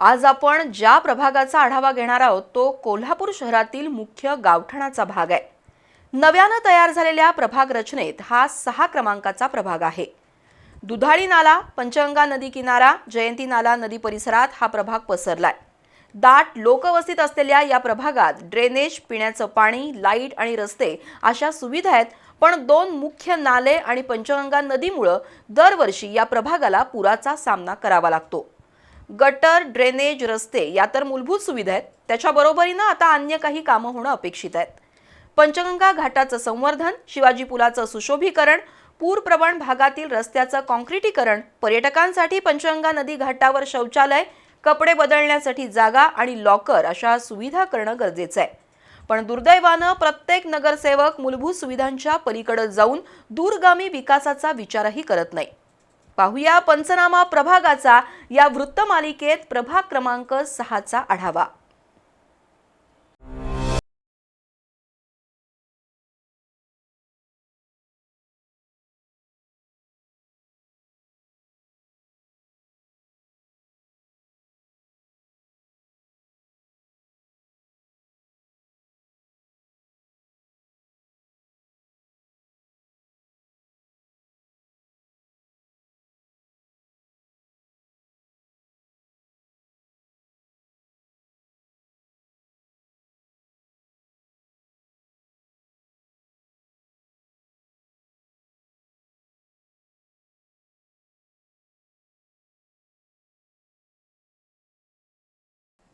आज आपण ज्या प्रभागाचा आढावा घेणार आहोत तो कोल्हापूर शहरातील मुख्य गावठाणाचा भाग आहे. नव्यानं तयार झालेल्या प्रभाग रचनेत हा सहा क्रमांकाचा प्रभाग आहे. दुधाळी नाला पंचगंगा नदी किनारा जयंती नाला नदी परिसरात हा प्रभाग पसरलाय. दाट लोकवस्तीत असलेल्या या प्रभागात ड्रेनेज पिण्याचं पाणी लाइट आणि रस्ते अशा सुविधा आहेत पण दोन मुख्य नाले आणि पंचगंगा नदीमुळं दरवर्षी या प्रभागाला पुराचा सामना करावा लागतो. गटर ड्रेनेज रस्ते या तर मूलभूत सुविधा आहेत. त्याच्याबरोबरीनं आता अन्य काही कामं होणं अपेक्षित आहेत. पंचगंगा घाटाचं संवर्धन शिवाजी पुलाचं सुशोभीकरण पूरप्रवण भागातील रस्त्याचं कॉन्क्रिटीकरण पर्यटकांसाठी पंचगंगा नदी घाटावर शौचालय कपडे बदलण्यासाठी जागा आणि लॉकर अशा सुविधा करणं गरजेचं आहे. पण दुर्दैवानं प्रत्येक नगरसेवक मूलभूत सुविधांच्या पलीकडे जाऊन दूरगामी विकासाचा विचारही करत नाही. पाहूया पंचनामा प्रभागाचा. या वृत्तमालिकेत प्रभाग क्रमांक सहाचा आढावा.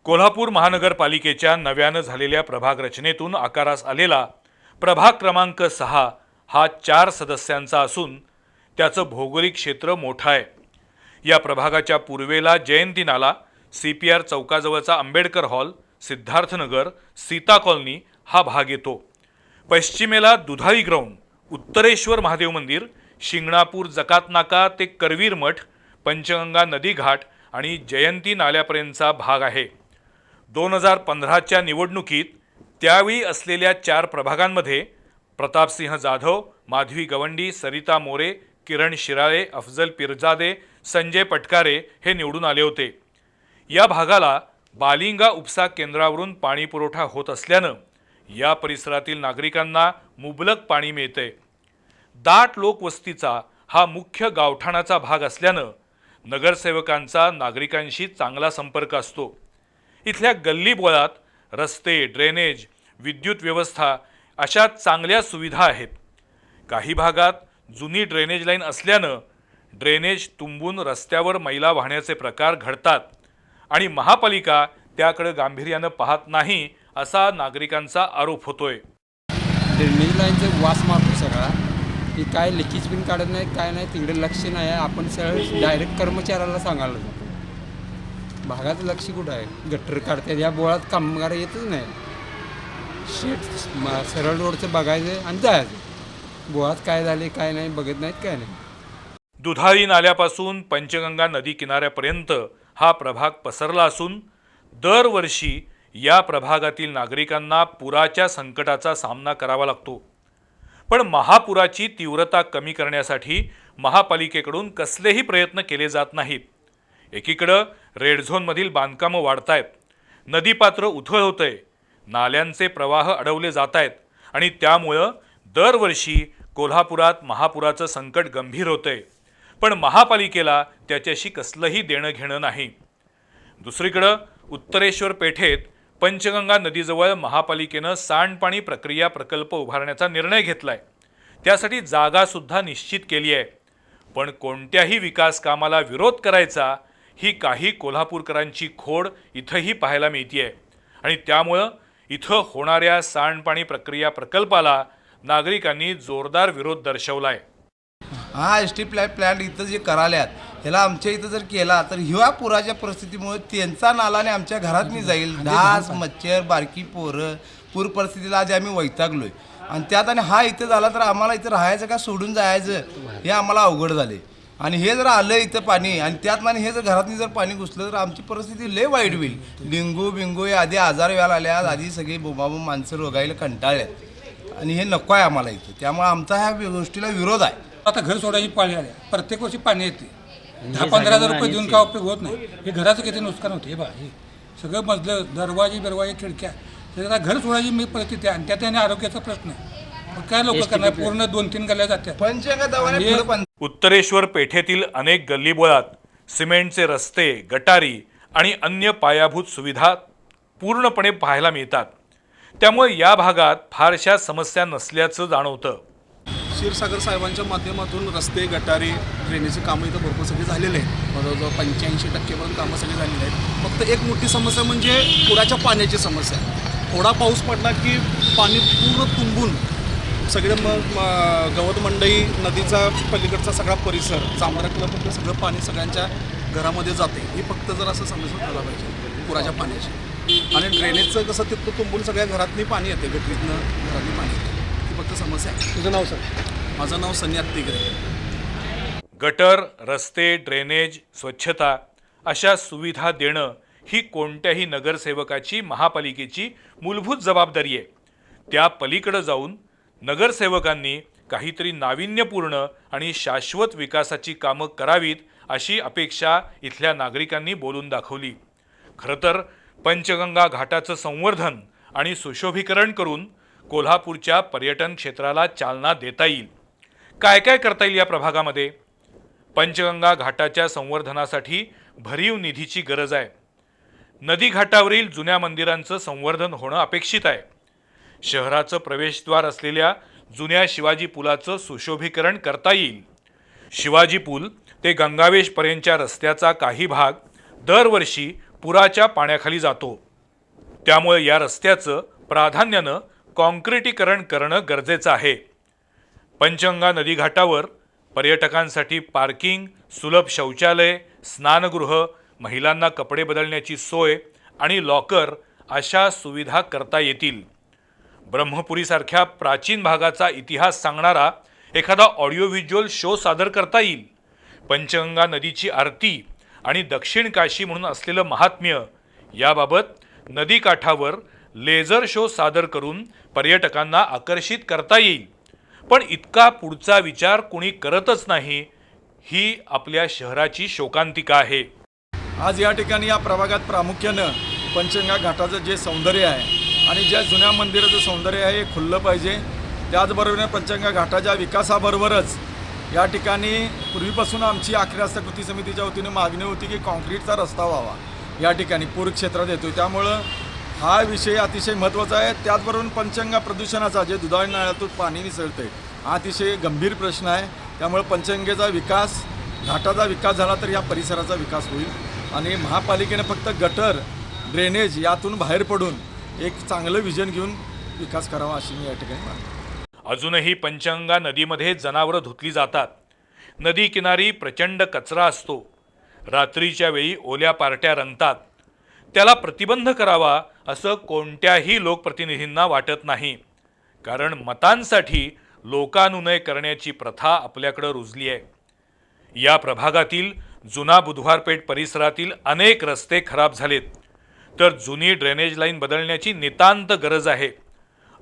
कोल्हापूर महानगरपालिकेच्या नव्यानं झालेल्या प्रभाग रचनेतून आकारास आलेला प्रभाग क्रमांक सहा हा चार सदस्यांचा असून त्याचं भौगोलिक क्षेत्र मोठं आहे. या प्रभागाच्या पूर्वेला जयंती नाला सी पी आर चौकाजवळचा आंबेडकर हॉल सिद्धार्थनगर सीता कॉलनी हा भाग येतो. पश्चिमेला दुधाळी ग्राउंड उत्तरेश्वर महादेव मंदिर शिंगणापूर जकात नाका ते करवीर मठ पंचगंगा नदी घाट आणि जयंती नाल्यापर्यंतचा भाग आहे. दोन हजार पंधराच्या निवडणुकीत त्यावेळी असलेल्या चार प्रभागांमध्ये प्रतापसिंह जाधव माधवी गवंडी सरिता मोरे किरण शिराळे अफजल पिरजादे संजय पटकारे हे निवडून आले होते. या भागाला बालिंगा उपसा केंद्रावरून पाणी पुरवठा होत असल्यानं या परिसरातील नागरिकांना मुबलक पाणी मिळते. दाट लोकवस्तीचा हा मुख्य गावठाणाचा भाग असल्यानं नगरसेवकांचा नागरिकांशी चांगला संपर्क असतो. इथल्या गल्ली बोळात रस्ते ड्रेनेज विद्युत व्यवस्था अशा चांगल्या सुविधा आहेत. काही भागात जुनी ड्रेनेज लाईन असल्यानं ड्रेनेज तुंबून रस्त्यावर मैला वाहण्याचे प्रकार घडतात आणि महापालिका त्याकडे गांभीर्यानं पाहत नाही असा नागरिकांचा आरोप होतोय. ड्रेनेज लाईनचं वास मारतो सगळा. की काय लिकेज बिन काढत नाही काय नाही तिकडे लक्ष नाही आहे. आपण सरळ डायरेक्ट कर्मचाऱ्याला सांगायला जातो. भागात लक्ष कुठं आहे? गट्टर काढतात या बोळात कामगार येतच नाही शेट सरळ रोडचं बघायचं आणि जायचं. बोळात काय झाले काय नाही बघत नाहीत काय नाही. दुधारी नाल्यापासून पंचगंगा नदी किनाऱ्यापर्यंत हा प्रभाग पसरला असून दरवर्षी या प्रभागातील नागरिकांना पुराच्या संकटाचा सामना करावा लागतो. पण महापुराची तीव्रता कमी करण्यासाठी महापालिकेकडून कसलेही प्रयत्न केले जात नाहीत. एकीकडं रेड झोनमधील बांधकामं आहेत नदीपात्र उथळ होतंय. नाल्यांचे प्रवाह अडवले जात आहेत आणि त्यामुळं दरवर्षी कोल्हापुरात महापुराचं संकट गंभीर होतंय. पण महापालिकेला त्याच्याशी कसलंही देणं घेणं नाही. दुसरीकडं उत्तरेश्वर पेठेत पंचगंगा नदीजवळ महापालिकेनं सांडपाणी प्रक्रिया प्रकल्प उभारण्याचा निर्णय घेतला आहे त्यासाठी जागासुद्धा निश्चित केली आहे पण कोणत्याही विकास कामाला विरोध करायचा ही काही कोल्हापूरकरांची खोड इथंही पाहायला मिळतीये. आणि त्यामुळं इथं होणाऱ्या सांडपाणी प्रक्रिया प्रकल्पाला नागरिकांनी जोरदार विरोध दर्शवलाय. हा एस टी प्लॅ प्लॅन्ट इथं जे कराल्यात ह्याला आमच्या इथं जर केला तर ह्या पुराच्या परिस्थितीमुळे त्यांचा नालाने आमच्या घरातनी जाईल. डास मच्छर बारकी पोरं पूर परिस्थितीला आज आम्ही वैतागलोय. आणि त्यात आणि हा इथं झाला तर आम्हाला इथं राहायचं का सोडून जायचं हे आम्हाला अवघड झाले आणि हे जर आलं इथं पाणी आणि त्यात आणि हे जर घरातनी जर पाणी घुसलं तर आमची परिस्थिती लय वाईट होईल. डेंगू बिंगू हे आधी आजार व्हायला आल्यात आधी सगळी बोंबाबोंब माणसं रोगायला कंटाळल्यात आणि हे नको आहे आम्हाला इथं. त्यामुळे आमचा ह्या गोष्टीला विरोध आहे. आता घर सोडायची पाणी आल्या प्रत्येक वर्षी पाणी येते. दहा पंधरा हजार रुपये देऊन काय उपयोग होत नाही. हे घराचं किती नुकसान होते हे बा हे. सगळं मजलं दरवाजे दरवाजे खिडक्या. सगळं घर सोडायची मी परिस्थिती आहे आणि त्यात आणि आरोग्याचा प्रश्न मग काय लोक करणार? पूर्ण दोन तीन गल्ल्या जातात उत्तरेश्वर पेठेतील अनेक गल्लीबोळात सिमेंटचे रस्ते गटारी आणि अन्य पायाभूत सुविधा पूर्णपणे पाहायला मिळतात. त्यामुळे या भागात फारशा समस्या नसल्याचं जाणवतं. क्षीरसागर साहेबांच्या माध्यमातून रस्ते गटारी ड्रेनेजची कामं इथं भरपूर सगळी झालेले आहेत. जवळजवळ पंच्याऐंशी टक्केपर्यंत कामं सगळी झालेली आहेत. फक्त एक मोठी समस्या म्हणजे पुराच्या पाण्याची समस्या थोडा पाऊस पडला की पाणी पूर्ण तुंबून सगळे मग गवत मंडई नदीचा पलीकडचा सगळा परिसर जांभरा क्लबमधलं सगळं पाणी सगळ्यांच्या घरामध्ये जाते. ही फक्त जर असं समस्या झाला पाहिजे पुराच्या पाण्याची. आणि ड्रेनेजचं कसं तिथं तुंबून सगळ्या घरातनी पाणी येते गटरीतनं घरातनी पाणी येते. ही फक्त समस्या आहे. तुझं नाव सर माझं नाव सनी अत्तिगरे गटर रस्ते ड्रेनेज स्वच्छता अशा सुविधा देणं ही कोणत्याही नगरसेवकाची महापालिकेची मूलभूत जबाबदारी आहे. त्या पलीकडं जाऊन नगरसेवकांनी काहीतरी नाविन्यपूर्ण आणि शाश्वत विकासाची कामं करावीत अशी अपेक्षा इथल्या नागरिकांनी बोलून दाखवली. खरं तर पंचगंगा घाटाचं संवर्धन आणि सुशोभीकरण करून कोल्हापूरच्या पर्यटन क्षेत्राला चालना देता येईल. काय काय करता येईल या प्रभागामध्ये? पंचगंगा घाटाच्या संवर्धनासाठी भरीव निधीची गरज आहे. नदी घाटावरील जुन्या मंदिरांचं संवर्धन होणं अपेक्षित आहे. शहराचं प्रवेशद्वार असलेल्या जुन्या शिवाजी पुलाचं सुशोभीकरण करता येईल. शिवाजी पूल ते गंगावेशपर्यंतच्या रस्त्याचा काही भाग दरवर्षी पुराच्या पाण्याखाली जातो. त्यामुळे या रस्त्याचं प्राधान्यानं कॉन्क्रिटीकरण करणं गरजेचं आहे. पंचगंगा नदीघाटावर पर्यटकांसाठी पार्किंग सुलभ शौचालय स्नानगृह महिलांना कपडे बदलण्याची सोय आणि लॉकर अशा सुविधा करता येतील. ब्रह्मपुरीसारख्या प्राचीन भागाचा इतिहास सांगणारा एखादा ऑडिओ व्हिज्युअल शो सादर करता येईल. पंचगंगा नदीची आरती आणि दक्षिण काशी म्हणून असलेलं महात्म्य याबाबत नदीकाठावर लेझर शो सादर करून पर्यटकांना आकर्षित करता येईल. पण इतका पुढचा विचार कुणी करतच नाही ही आपल्या शहराची शोकांतिका आहे. आज या ठिकाणी या प्रभागात प्रामुख्यानं पंचगंगा घाटाचं जे सौंदर्य आहे आणि ज्या जुन्या मंदिराचं सौंदर्य आहे हे खुललं पाहिजे. त्याचबरोबर पंचगंगा घाटाच्या विकासाबरोबरच या ठिकाणी पूर्वीपासून आमची आखरी रस्ता कृती समितीच्या वतीने मागणी होती की कॉन्क्रीटचा रस्ता व्हावा. या ठिकाणी पूर क्षेत्रात येतो त्यामुळं हा विषय अतिशय महत्त्वाचा आहे. त्याचबरोबर पंचगंगा प्रदूषणाचा जे दुधाळी नाळ्यातून पाणी मिसळते हा अतिशय गंभीर प्रश्न आहे. त्यामुळे पंचगंगेचा विकास घाटाचा विकास झाला तर या परिसराचा विकास होईल. आणि महापालिकेने फक्त गटर ड्रेनेज यातून बाहेर पडून एक चांगलं विजन घेऊन विकास करावा अशी मी या ठिकाणी मानतो अजूनही पंचगंगा नदीमध्ये जनावरं धुतली जातात. नदी किनारी प्रचंड कचरा असतो. रात्रीच्या वेळी ओल्या पार्ट्या रंगतात. त्याला प्रतिबंध करावा असं कोणत्याही लोकप्रतिनिधींना वाटत नाही. कारण मतांसाठी लोकानुनय करण्याची प्रथा आपल्याकडं रुजली आहे. या प्रभागातील जुना बुधवारपेठ परिसरातील अनेक रस्ते खराब झालेत. तर जुनी ड्रेनेज लाईन बदलण्याची नितांत गरज आहे.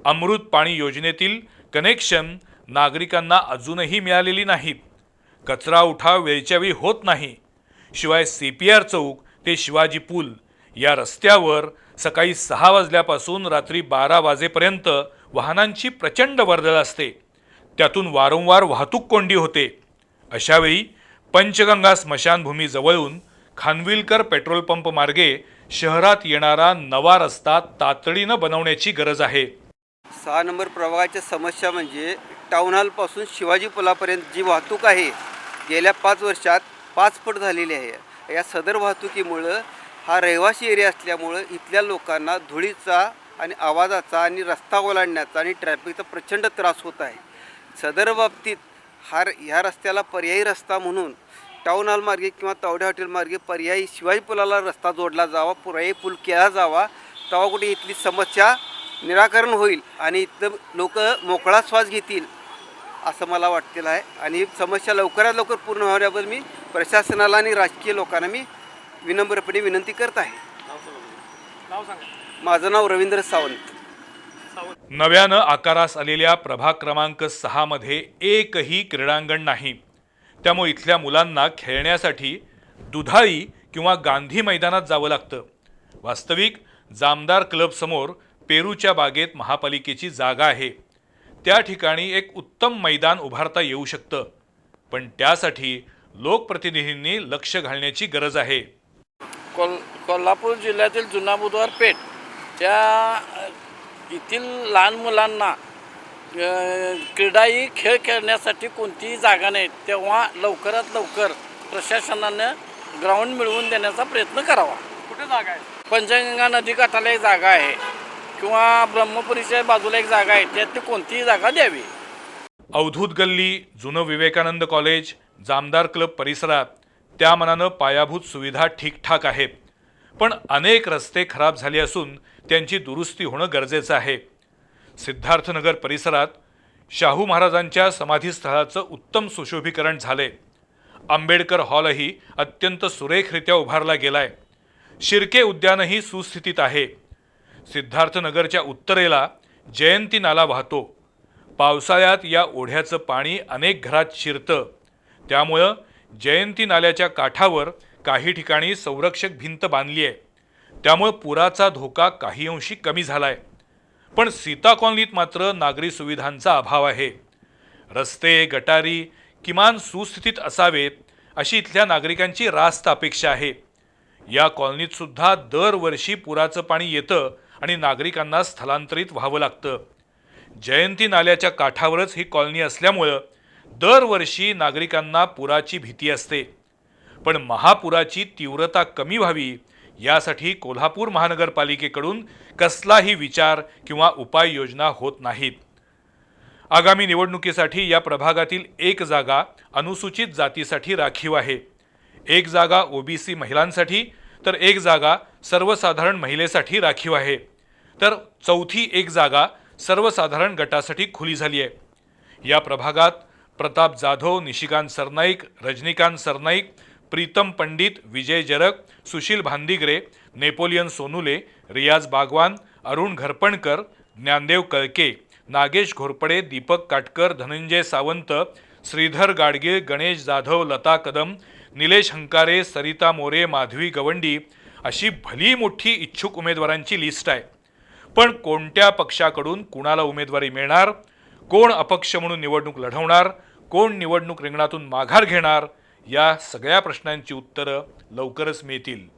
अमृत पाणी योजनेतील कनेक्शन नागरिकांना अजूनही मिळालेली नाहीत कचरा उठाव वेळच्या वेळी होत नाही. शिवाय सी पी आर चौक ते शिवाजी पूल या रस्त्यावर सकाळी सहा वाजल्यापासून रात्री बारा वाजेपर्यंत वाहनांची प्रचंड वर्दळ असते. त्यातून वारंवार वाहतूक कोंडी होते. अशावेळी पंचगंगा स्मशानभूमी जवळून खानविलकर पेट्रोल पंप मार्गे शहरात येणारा नवा रस्ता तातडीनं बनवण्याची गरज आहे. सहा नंबर प्रभागाच्या समस्या म्हणजे टाऊन हॉलपासून शिवाजी पुलापर्यंत जी वाहतूक आहे गेल्या पाच वर्षात पाच पट झालेली आहे. या सदर वाहतुकीमुळं हा रहिवासी एरिया असल्यामुळं इथल्या लोकांना धुळीचा आणि आवाजाचा आणि रस्ता ओलांडण्याचा आणि ट्रॅफिकचा प्रचंड त्रास होत आहे. सदर बाबतीत हा ह्या रस्त्याला पर्यायी रस्ता म्हणून टाऊन हॉल मार्गे किंवा तावडे हॉटेलमार्गे पर्यायी शिवाजी पुलाला रस्ता जोडला जावा पर्यायी पूल केला जावा तेव्हा कुठे इथली समस्या निराकरण होईल आणि इथं लोक मोकळा श्वास घेतील असं मला वाटलेलं आहे. आणि ही समस्या लवकरात लवकर पूर्ण होण्याबद्दल मी प्रशासनाला आणि राजकीय लोकांना मी विनम्रपणे विनंती करत आहे. माझं नाव रवींद्र सावंत. नव्यानं आकारास आलेल्या प्रभाग क्रमांक सहामध्ये एकही क्रीडांगण नाही. त्यामुळे इथल्या मुलांना खेळण्यासाठी दुधाळी किंवा गांधी मैदानात जावं लागतं. वास्तविक जामदार क्लबसमोर पेरूच्या बागेत महापालिकेची जागा आहे. त्या ठिकाणी एक उत्तम मैदान उभारता येऊ शकतं. पण त्यासाठी लोकप्रतिनिधींनी लक्ष घालण्याची गरज आहे. कोल कोल्हापूर जिल्ह्यातील जुना बुधवार पेठ. त्या येथील लहान मुलांना अ, क्रीडाही खेळ खेळण्यासाठी कोणतीही जागा नाही तेव्हा लवकरात लवकर प्रशासनानं ग्राउंड मिळवून देण्याचा प्रयत्न करावा. कुठे जागा आहे? पंचगंगा नदीकाठाला एक जागा आहे किंवा ब्रह्मपुरीच्या बाजूला एक जागा आहे त्यातली कोणतीही जागा द्यावी. अवधूत गल्ली जुनं विवेकानंद कॉलेज जामदार क्लब परिसरात त्या मनानं पायाभूत सुविधा ठीकठाक आहेत. पण अनेक रस्ते खराब झाले असून त्यांची दुरुस्ती होणं गरजेचं आहे. सिद्धार्थनगर परिसरात शाहू महाराजांच्या समाधीस्थळाचं उत्तम सुशोभीकरण झाले. आंबेडकर हॉलही अत्यंत सुरेखरित्या उभारला गेलाय. शिर्के उद्यानही सुस्थितीत आहे. सिद्धार्थनगरच्या उत्तरेला जयंती नाला वाहतो. पावसाळ्यात या ओढ्याचं पाणी अनेक घरात शिरतं. त्यामुळं जयंती नाल्याच्या काठावर काही ठिकाणी संरक्षक भिंत बांधली आहे त्यामुळं पुराचा धोका काही अंशी कमी झाला आहे पण सीता कॉलनीत मात्र नागरी सुविधांचा अभाव आहे. रस्ते गटारी किमान सुस्थितीत असावेत अशी इथल्या नागरिकांची रास्त अपेक्षा आहे. या कॉलनीत सुद्धा दरवर्षी पुराचं पाणी येतं आणि नागरिकांना स्थलांतरित व्हावं लागतं. जयंती नाल्याच्या काठावरच ही कॉलनी असल्यामुळं दरवर्षी नागरिकांना पुराची भीती असते. पण महापुराची तीव्रता कमी व्हावी यासाठी कोल्हापूर महानगरपालिकेकडून कसलाही विचार किंवा उपाययोजना होत नाहीत. आगामी निवडणुकीसाठी या प्रभागातील एक जागा अनुसूचित जातीसाठी राखीव आहे. एक जागा ओबीसी महिलांसाठी तर एक जागा सर्वसाधारण महिलेसाठी राखीव आहे. तर चौथी एक जागा सर्वसाधारण गटासाठी खुली झाली आहे. या प्रभागात प्रताप जाधव निशिकांत सरनाईक रजनीकांत सरनाईक प्रीतम पंडित विजय जरक सुशील भांदिगरे नेपोलियन सोनुले रियाज बागवान अरुण घरपणकर ज्ञानदेव कळके नागेश घोरपडे दीपक काटकर धनंजय सावंत श्रीधर गाडगीळ गणेश जाधव लता कदम निलेश हंकारे सरिता मोरे माधवी गवंडी अशी भली मोठी इच्छुक उमेदवारांची लिस्ट आहे. पण कोणत्या पक्षाकडून कुणाला उमेदवारी मिळणार? कोण अपक्ष म्हणून निवडणूक लढवणार? कोण निवडणूक रिंगणातून माघार घेणार? या सगळ्या प्रश्नांची उत्तरं लवकरच मिळतील.